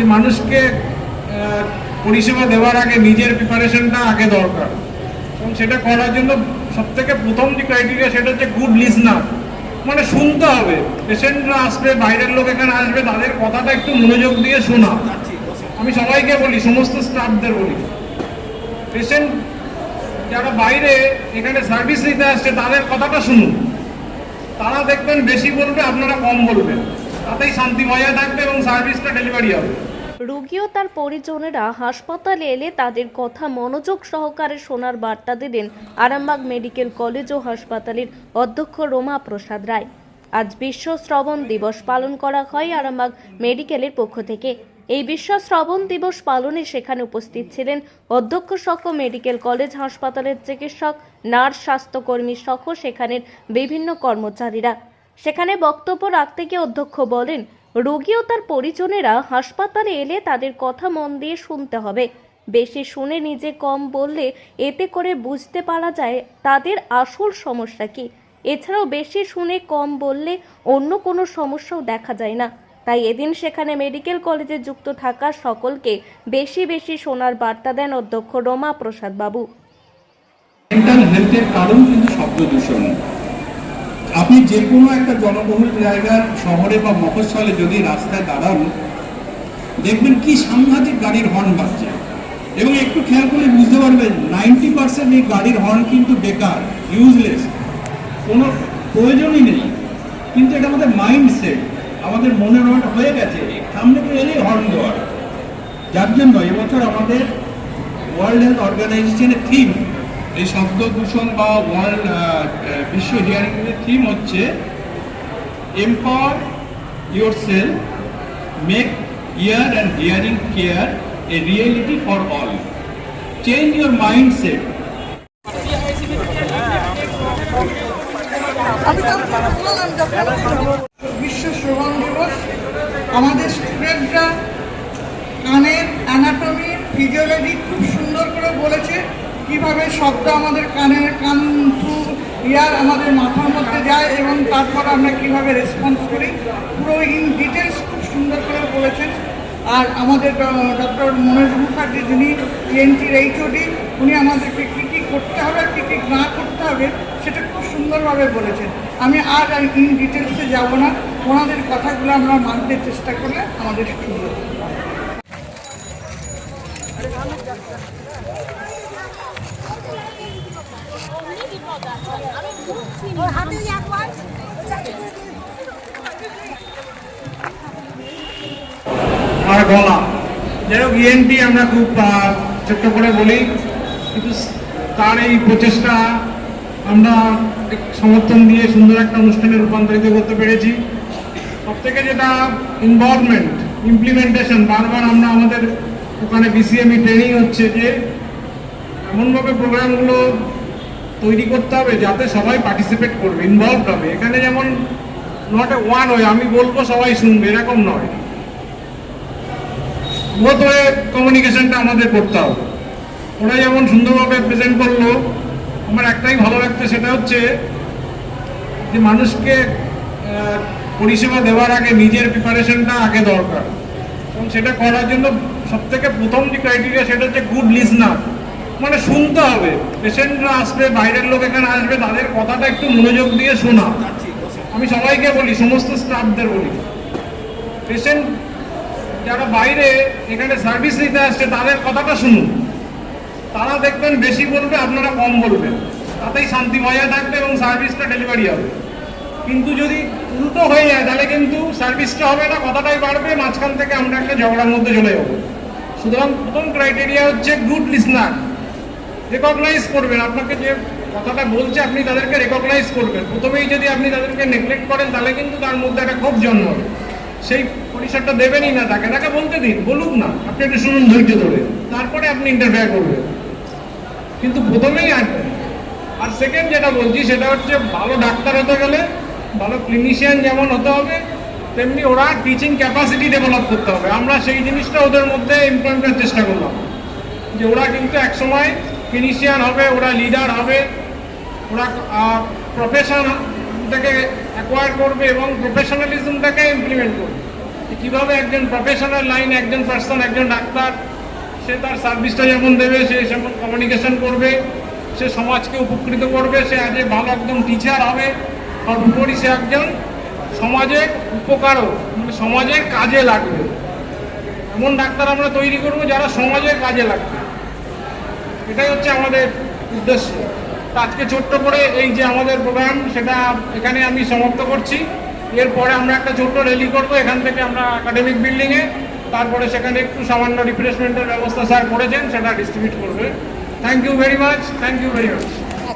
যে মানুষকে পরিষেবা দেওয়ার আগে নিজের প্রিপারেশনটা আগে দরকার। এবং সেটা করার জন্য সব থেকে প্রথম যে ক্রাইটেরিয়া সেটা হচ্ছে গুড লিসনার মানে শুনতে হবে। পেশেন্টরা আসবে, বাইরের লোক এখানে আসবে, তাদের কথাটা একটু মনোযোগ দিয়ে শোনা। আমি সবাইকে বলি, সমস্ত স্টাফদের বলি। পেশেন্ট যারা বাইরে এখানে সার্ভিস নিতে আসছে, তাদের কথাটা শুনুন। তারা দেখবেন বেশি বলবে, আপনারা কম বলবেন। তাতেই শান্তি বজায় থাকবে এবং সার্ভিসটা ডেলিভারি হবে। রোগী ও তার পরিজনেরা হাসপাতালে এলে তাদের কথা মনোযোগ সহকারে শোনার বার্তা দিলেন আরামবাগ মেডিকেল কলেজ ও হাসপাতালের অধ্যক্ষ রোমা প্রসাদ রায়। আজ বিশ্ব শ্রবণ দিবস পালন করা হয় আরামবাগ মেডিকেলের পক্ষ থেকে। এই বিশ্ব শ্রবণ দিবস পালনে সেখানে উপস্থিত ছিলেন অধ্যক্ষ সহ মেডিকেল কলেজ হাসপাতালের চিকিৎসক, নার্স, স্বাস্থ্যকর্মী সহ সেখানের বিভিন্ন কর্মচারীরা। সেখানে বক্তব্য রাখতে গিয়ে অধ্যক্ষ বলেন রোগী ও তার পরিজনেরা হাসপাতালে এলে তাদের কথা মন দিয়ে শুনতে হবে। বেশি শুনে নিজে কম বললে এতে করে বুঝতে পারা যায় তাদের আসল সমস্যা কি। এছাড়াও বেশি শুনে কম বললে অন্য কোনো সমস্যাও দেখা যায় না। তাই এদিন সেখানে মেডিকেল কলেজে যুক্ত থাকা সকলকে বেশি বেশি শোনার বার্তা দেন অধ্যক্ষ রমা প্রসাদ বাবু মেন্টাল হেলথের কারণ কিন্তু শব্দ দূষণ। আপনি যে কোনো একটা জনবহুল জায়গার শহরে বা মফস্বলে যদি রাস্তায় দাঁড়ান, দেখবেন কি সাংঘাতিক গাড়ির হর্ন বাজছে। এবং একটু খেয়াল করলে বুঝতে পারবেন নাইনটি পার্সেন্ট এই গাড়ির হর্ন কিন্তু বেকার ইউজলেস কোনো প্রয়োজনই নেই। কিন্তু এটা আমাদের মাইন্ডসেট আমাদের মনের হয়ে গেছে। সামনে তো এলেই হর্ন দেওয়ার যার জন্য এবছর আমাদের ওয়ার্ল্ড হেলথ অর্গানাইজেশনের থিম এই শব্দ দূষণ বা ওয়ার্ল্ড বিশ্ব হিয়ারিং এর থিম হচ্ছে empower yourself make ear and hearing care a reality for all change your mindset বিশ্ব শ্রবণ দিবস, আমাদের স্টুডেন্টরা কানের অ্যানাটমি ফিজিওলজি খুব সুন্দর করে বলেছে। কীভাবে শব্দ আমাদের কানের কান ইয়ার আমাদের মাথার মধ্যে যায় এবং তারপর আমরা কীভাবে রেসপন্স করি? পুরো ইন ডিটেলস খুব সুন্দর করে বলেছেন। আর আমাদের ডক্টর মনোজ মুখার্জি যিনি টিএনটির এইচওডি উনি আমাদেরকে কী কী করতে হবে, কী কী না করতে হবে, সেটা খুব সুন্দরভাবে বলেছেন। আমি আর ইন ডিটেলসে যাব না। ওনাদের কথাগুলো আমরা মানতে চেষ্টা করলে আমাদের সুন্দর ওর হাতে ওই একবার আর গলা যাই হোক ইএনটি আমরা খুব ছোট্ট করে বলি, কিন্তু তার এই প্রচেষ্টা আমরা সমর্থন দিয়ে সুন্দর একটা অনুষ্ঠানে রূপান্তরিত করতে পেরেছি। সব থেকে যেটা ইনভলভমেন্ট ইমপ্লিমেন্টেশন বারবার আমরা আমাদের ওখানে বিসিএমই ট্রেনিং হচ্ছে যে, এমনভাবে প্রোগ্রামগুলো তৈরি করতে হবে যাতে সবাই পার্টিসিপেট করবে ইনভলভ হবে। এখানে যেমন নট এ ওয়ান ওয়ে আমি বলব সবাই শুনবে, এরকম নয়। বোধ হয়ে কমিউনিকেশনটা আমাদের করতে হবে। ওরা যেমন সুন্দরভাবে প্রেজেন্ট করল, আমার একটাই ভালো লাগছে, সেটা হচ্ছে যে মানুষকে পরিষেবা দেওয়ার আগে নিজের প্রিপারেশনটা আগে দরকার। এবং সেটা করার জন্য সব থেকে প্রথম যে ক্রাইটেরিয়া সেটা হচ্ছে গুড লিসনার মানে শুনতে হবে। পেশেন্টরা আসবে বাইরের লোক এখানে আসবে, তাদের কথাটা একটু মনোযোগ দিয়ে শোনা। আমি সবাইকে বলি, সমস্ত স্টাফদের বলি। পেশেন্ট যারা বাইরে এখানে সার্ভিস নিতে আসছে, তাদের কথাটা শুনুন। তারা দেখবেন বেশি বলবে, আপনারা কম বলবেন। তাতেই শান্তি বজায় থাকবে এবং সার্ভিসটা ডেলিভারি হবে। কিন্তু যদি উল্টো হয়ে যায়, তাহলে কিন্তু সার্ভিসটা হবে না, কথাটাই বাড়বে, মাঝখান থেকে আমরা একটা ঝগড়ার মধ্যে চলে যাব। সুতরাং প্রথম ক্রাইটেরিয়া হচ্ছে গুড লিসনার রেকগনাইজ করবেন। আপনাকে যে কথাটা বলছে, আপনি তাদেরকে রেকগনাইজ করবেন। প্রথমেই যদি আপনি তাদেরকে নেগলেক্ট করেন, তাহলে কিন্তু তার মধ্যে একটা ক্ষোভ জন্মাবে সেই পরিসরটা দেবেনই না তাকে। তাকে বলতে দিন, বলুক না। আপনি একটু শুনুন ধৈর্য ধরে। তারপরে আপনি ইন্টারফেয়ার করবেন। কিন্তু প্রথমেই আসবেন আর সেকেন্ড যেটা বলছি, সেটা হচ্ছে ভালো ডাক্তার হতে গেলে, ভালো ক্লিনিশিয়ান যেমন হতে হবে, তেমনি ওরা টিচিং ক্যাপাসিটি ডেভেলপ করতে হবে। আমরা সেই জিনিসটা ওদের মধ্যে ইমপ্লিমেন্টের চেষ্টা করলাম। যে ওরা কিন্তু একসময় ক্লিনিশিয়ান হবে, ওরা লিডার হবে, ওরা প্রফেশন থেকে অ্যাকোয়ার করবে এবং প্রফেশনালিজমটাকে ইমপ্লিমেন্ট করবে। কীভাবে একজন প্রফেশনাল লাইন একজন পার্সন একজন ডাক্তার, সে তার সার্ভিসটা যেমন দেবে, সে সেমন কমিউনিকেশন করবে, সে সমাজকে উপকৃত করবে, সে আজ ভালো একদম টিচার হবে, সর্বোপরি সে একজন সমাজের উপকারও মানে সমাজের কাজে লাগবে। এমন ডাক্তার আমরা তৈরি করব যারা সমাজের কাজে লাগবে। এটাই হচ্ছে আমাদের উদ্দেশ্য। আজকে ছোট্ট করে এই যে আমাদের প্রোগ্রাম সেটা এখানে আমি সমাপ্ত করছি। এরপরে আমরা একটা ছোট্ট র্যালি করব, এখান থেকে আমরা একাডেমিক বিল্ডিংয়ে তারপরে সেখানে একটু সামান্য রিফ্রেশমেন্টের ব্যবস্থা স্যার করেছেন, সেটা ডিস্ট্রিবিউট করবে। Thank you very much thank you very much